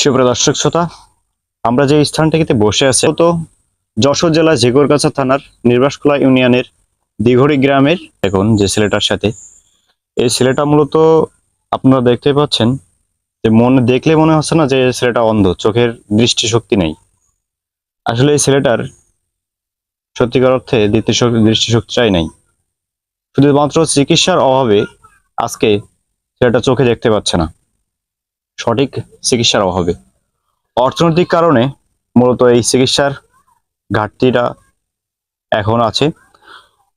সুপ্রিয় দর্শক শ্রোতা, আমরা যে স্থানটিতে বসে আছি তো যশোর জেলা ঝিগরগাছা থানার নির্বাসখোলা ইউনিয়নের দিঘড়ি গ্রামের। এখন যে ছেলেটার সাথে। এই ছেলেটা মূলত আপনারা দেখতে পাচ্ছেন যে মনে দেখলে মনে হচ্ছে না যে ছেলেটা অন্ধ, চোখের দৃষ্টিশক্তি নেই। আসলে এই ছেলেটার সত্যিকার অর্থে দৃষ্টিশক্তি দৃষ্টিশক্তিটাই নাই। শুধুমাত্র চিকিৎসার অভাবে আজকে ছেলেটা চোখে দেখতে পাচ্ছে না। সঠিক চিকিৎসার অভাবে। অর্থনৈতিক কারণে মূলত এই চিকিৎসার ঘাটতিটা এখন আছে।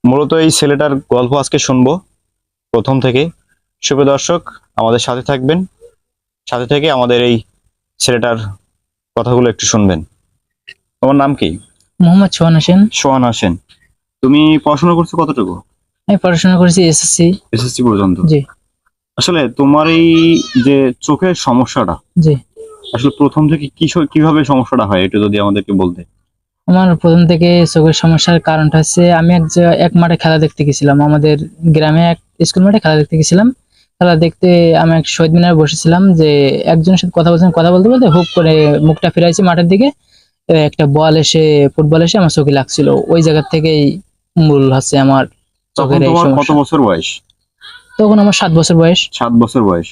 মূলত এই ছেলেটার গল্প আজকে শুনব। প্রথম থেকে। শুভ দর্শক আমাদের সাথে থাকবেন। সাথে থেকে আমাদের এই ছেলেটার কথাগুলো একটু শুনবেন। তোমার নাম কি? মোহাম্মদ সোহান হোসেন। সোহান হোসেন। তুমি পড়াশোনা করছ কতটুকু? আমি পড়াশোনা করেছি এসএসসি। এসএসসি পর্যন্ত। জি। আসলে তোমার এই যে চোখের সমস্যাটা জি। আসলে প্রথম থেকে কি কীভাবে সমস্যাটা হয় এটা যদি আমাদেরকে বলতে? আমার প্রথম থেকে চোখের সমস্যার কারণটা হচ্ছে আমি এক এক মাঠে খেলা দেখতে গেছিলাম। আমাদের গ্রামে এক স্কুল মাঠে খেলা দেখতে গেছিলাম। খেলা দেখতে আমি এক শহীদ মিনারে বসেছিলাম যে একজনের সাথে কথা বলছিলাম কথা বলতে বলতে হুপ করে মুখটা ফিরাইছি মাঠের দিকে। একটা বল এসে ফুটবল এসে আমার চোখে লাগছিল। ওই জায়গা থেকেই মূল হচ্ছে আমার চোখের কত বছর বয়স? তখন আমার সাত বছর বয়স। সাত বছর বয়স।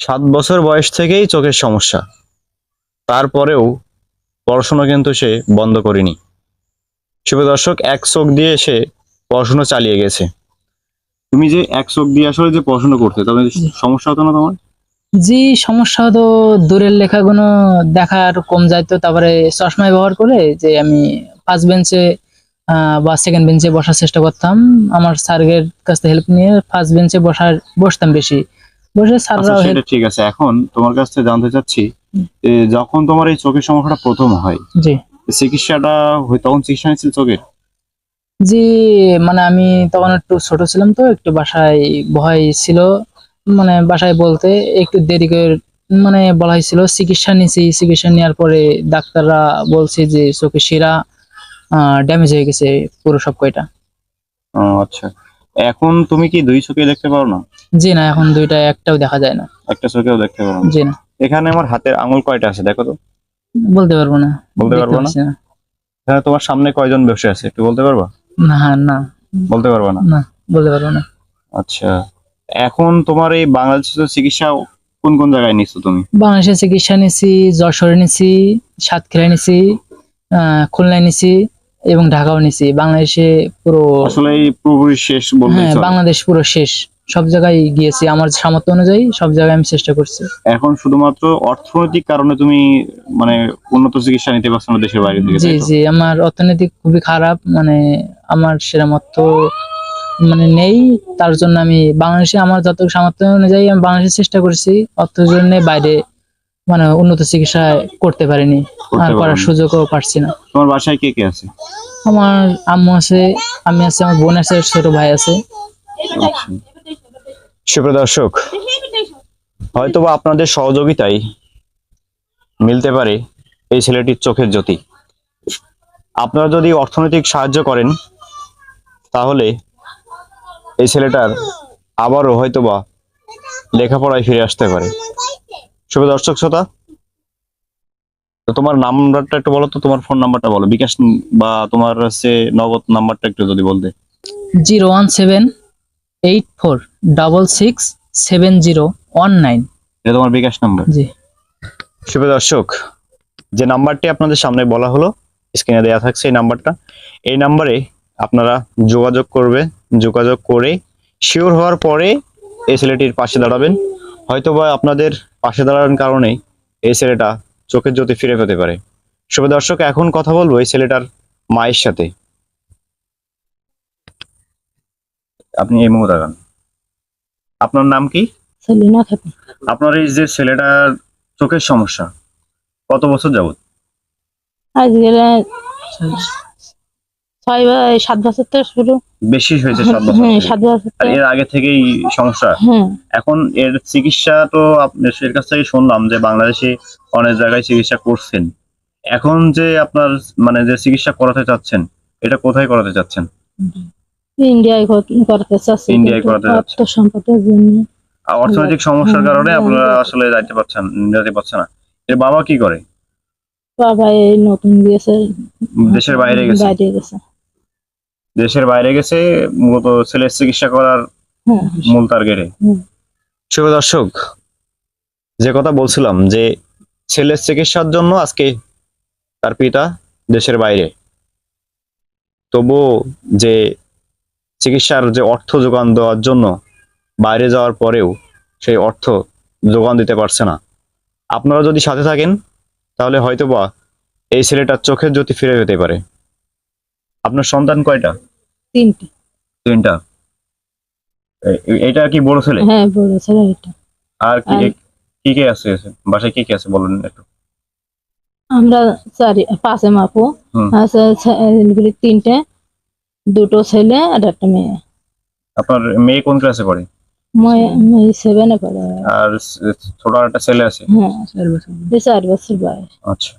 সাত বছর বয়স থেকেই চোখের সমস্যা। তারপরেও পড়াশোনা কিন্তু সে বন্ধ করেনি। শুভ দর্শক এক চোখ দিয়ে সে পড়াশোনা চালিয়ে গেছে। তুমি যে এক চোখ দিয়ে আসলে যে পড়াশোনা করতে তবে সমস্যা হতো না তোমার? জি সমস্যা হতো। দূরের লেখাগুলো দেখার কম যাইতো। তারপরে চশমা ব্যবহার করে যে আমি ফার্স্ট বেঞ্চে বা সেকেন্ড বেঞ্চে বসার চেষ্টা করতাম। আমার স্যারের কাছ থেকে হেল্প নিয়ে ফার্স্ট বেঞ্চে বসার বসতাম বেশি। বসে আচ্ছা স্যাররাও ঠিক আছে। এখন তোমার কাছ থেকে জানতে চাচ্ছি যখন তোমার এই চোখের সমস্যাটা প্রথম হয় জি। চিকিৎসাটা তখন চিকিৎসা নিয়েছিল চোখের? জি মানে আমি তখন একটু ছোট ছিলাম তো একটু বাসায় ভয় ছিল। মানে বাসায় বলতে একটু দেরি করে মানে বলা হয়েছিল চিকিৎসা নিয়েছি চিকিৎসা নেওয়ার পরে ডাক্তাররা বলছে যে চোখে শিরা ড্যামেজ হয়ে গেছে পুরো সব কয়টা। আচ্ছা। এখন তুমি কি দুই চোখে দেখতে পারো না? জি না এখন দুইটা একটাও দেখা যায় না। একটা চোখেও দেখতে পারো না। জি না। এখানে আমার হাতের আঙুল কয়টা আছে দেখো তো। বলতে পারব না। বলতে পারব না? এখানে তোমার সামনে কয়জন বসে আছে একটু বলতে পারবা? না না। বলতে পারবা না? না বলতে পারব না। আচ্ছা। এখন তোমার এই বাংলাদেশের চিকিৎসা কোন কোন জায়গায় নিচ্ছ তুমি? বাংলাদেশে চিকিৎসা নিছি যশোরে নিছি সাতক্ষীরা নিছি খুলনায় নিছি এবং ঢাকাও নিছি। বাংলাদেশে পুরো আসলে পুরোপুরি শেষ বলতে হ্যাঁ বাংলাদেশ পুরো শেষ। সব জায়গায় গিয়েছি। আমার সামর্থ্য অনুযায়ী সব জায়গায় আমি চেষ্টা করছি। এখন শুধুমাত্র অর্থনৈতিক কারণে তুমি মানে উন্নত চিকিৎসা নিতে পারছ না দেশের বাইরে থেকে জি জি আমার অর্থনৈতিক খুবই খারাপ। মানে আমার সেরকম অর্থ মানে নেই। তার জন্য আমি বাংলাদেশে আমার যত সামর্থ্য অনুযায়ী আমি বাংলাদেশে চেষ্টা করেছি। অর্থের জন্য বাইরে মানে উন্নত চিকিৎসা করতে পারিনি আর করার সুযোগও পারছি না। তোমার বাসায় কে কে আছে? আমার আম্মু আছে আমি আছে আমার বোন আছে ছোট ভাই আছে। আচ্ছা। সুপ্রিয় দর্শক হয়তোবা আপনাদের সহযোগিতায় মিলতে পারে এই ছেলেটির চোখের জ্যোতি। আপনারা যদি অর্থনৈতিক সাহায্য করেন তাহলে এই ছেলেটার আবারও হয়তোবা লেখাপড়ায় ফিরে আসতে পারে। শুভ দর্শক শ্রোতা। তো তোমার নাম্বারটা একটু বলো তো তোমার ফোন নাম্বারটা বলো। বিকাশ বা তোমার হচ্ছে নগদ নাম্বারটা একটু যদি বলতে। Zero one seven eight four double six seven zero one nine. এটা তোমার বিকাশ নাম্বার। জি। শুভ দর্শক যে নাম্বারটি আপনাদের সামনে বলা হলো স্ক্রিনে দেওয়া থাকছে এই নাম্বারটা। এই নাম্বারে আপনারা যোগাযোগ করবে যোগাযোগ করে শিওর হওয়ার পরে এই ছেলেটির পাশে দাঁড়াবেন। হয়তোবা আপনাদের পাশে দাঁড়ানোর কারণেই এই ছেলেটা চোখের জ্যোতি ফিরে পেতে পারে। শুভ দর্শক এখন কথা বলব এই ছেলেটার মায়ের সাথে। আপনি এই মুহূর্তে তাকান। আপনার নাম কি? সেলিনা খাতুন। আপনার এই যে ছেলেটার চোখের সমস্যা কত বছর যাবত আজকে ছয় বা সাত বছর থেকে শুরু। বেশি হয়েছে সাত বছর হ্যাঁ সাত বছর আর এর আগে থেকেই সমস্যা। হ্যাঁ। এখন এর চিকিৎসা তো আপনার এর কাছ থেকে শুনলাম যে বাংলাদেশে অনেক জায়গায় চিকিৎসা করছেন। এখন যে আপনার মানে যে চিকিৎসা করাতে চাচ্ছেন এটা কোথায় করাতে চাচ্ছেন? ইন্ডিয়ায় চাচ্ছি ইন্ডিয়ায় করাতে চাচ্ছে। সম্পদের জন্য। অর্থনৈতিক সমস্যার কারণে আপনারা আসলে যাইতে পারছেন যেতে পারছেন না। এর বাবা কি করে? বাবা এই নতুন গিয়েছে। দেশের বাইরে গেছে। বাইরে গেছে। দেশের বাইরে গেছে মূলত ছেলের চিকিৎসা করার হ্যাঁ মূল টার্গেটে শুভ দর্শক যে কথা বলছিলাম যে ছেলের চিকিৎসার জন্য আজকে তার পিতা দেশের বাইরে। তবুও যে চিকিৎসার যে অর্থ যোগান দেওয়ার জন্য বাইরে যাওয়ার পরেও সেই অর্থ যোগান দিতে পারছে না। আপনারা যদি সাথে থাকেন তাহলে হয়তোবা এই ছেলেটার চোখের জ্যোতি ফিরে যেতে পারে। আপনার সন্তান কয়টা? তিনটা। তিনটা। এটা কি বড় ছেলে? হ্যাঁ বড় ছেলে এটা। আর কি কি কে আছে বাসায় কি কি আছে বলুন একটু। আমরা চারি পাঁচে মাপু। আছে তিনটে দুটো ছেলে আর একটা মেয়ে। আপনার মেয়ে কোন ক্লাসে পড়ে? মেয়ে সেভেনে পড়ে। আর ছোট আর একটা ছেলে আছে? হ্যাঁ চার বছর বয়স। আচ্ছা।